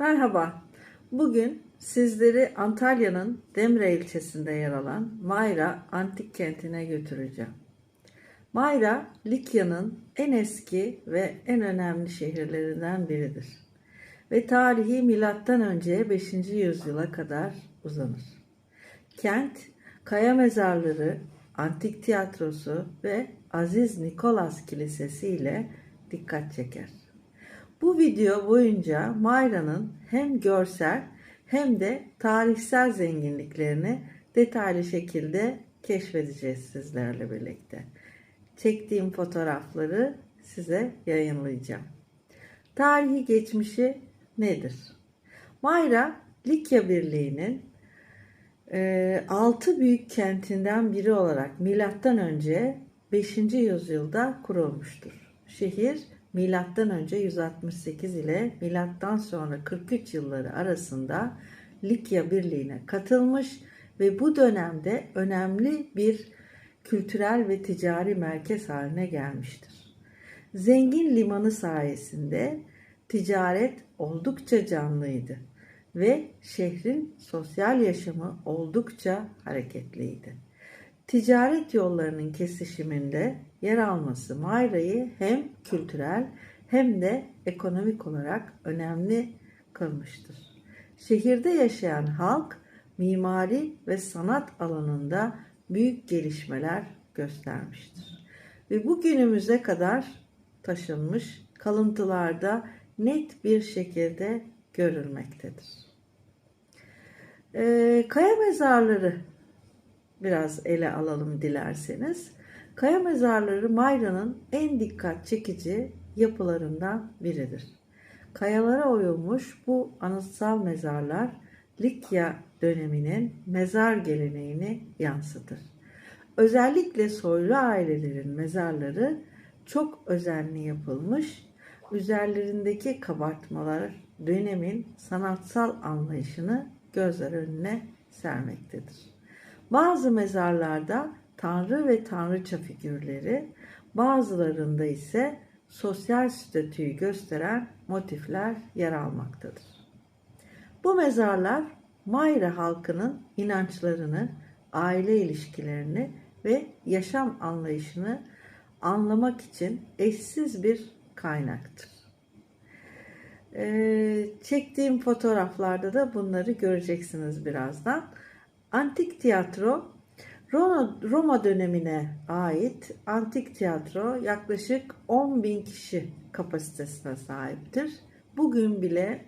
Merhaba. Bugün sizleri Antalya'nın Demre ilçesinde yer alan Mayra Antik Kenti'ne götüreceğim. Mayra, Likya'nın en eski ve en önemli şehirlerinden biridir. Ve tarihi milattan önce 5. yüzyıla kadar uzanır. Kent, kaya mezarları, antik tiyatrosu ve Aziz Nikolas Kilisesi ile dikkat çeker. Bu video boyunca Mayra'nın hem görsel hem de tarihsel zenginliklerini detaylı şekilde keşfedeceğiz sizlerle birlikte. Çektiğim fotoğrafları size yayınlayacağım. Tarihi geçmişi nedir? Mayra, Likya Birliği'nin 6 büyük kentinden biri olarak milattan önce 5. yüzyılda kurulmuştur. Şehir milattan önce 168 ile milattan sonra 43 yılları arasında Likya Birliği'ne katılmış ve bu dönemde önemli bir kültürel ve ticari merkez haline gelmiştir. Zengin limanı sayesinde ticaret oldukça canlıydı ve şehrin sosyal yaşamı oldukça hareketliydi. Ticaret yollarının kesişiminde yer alması Mayra'yı hem kültürel hem de ekonomik olarak önemli kılmıştır. Şehirde yaşayan halk mimari ve sanat alanında büyük gelişmeler göstermiştir. Ve bugünümüze kadar taşınmış kalıntılarda net bir şekilde görülmektedir. Ee, kaya mezarları biraz ele alalım dilerseniz. Kaya mezarları Mayra'nın en dikkat çekici yapılarından biridir. Kayalara oyulmuş bu anıtsal mezarlar Likya döneminin mezar geleneğini yansıtır. Özellikle soylu ailelerin mezarları çok özenli yapılmış, üzerlerindeki kabartmalar dönemin sanatsal anlayışını gözler önüne sermektedir. Bazı mezarlarda tanrı ve tanrıça figürleri, bazılarında ise sosyal statüyü gösteren motifler yer almaktadır. Bu mezarlar Mayra halkının inançlarını, aile ilişkilerini ve yaşam anlayışını anlamak için eşsiz bir kaynaktır. Ee, çektiğim fotoğraflarda da bunları göreceksiniz birazdan. Antik tiyatro Roma, Roma dönemine ait antik tiyatro yaklaşık 10 bin kişi kapasitesine sahiptir. Bugün bile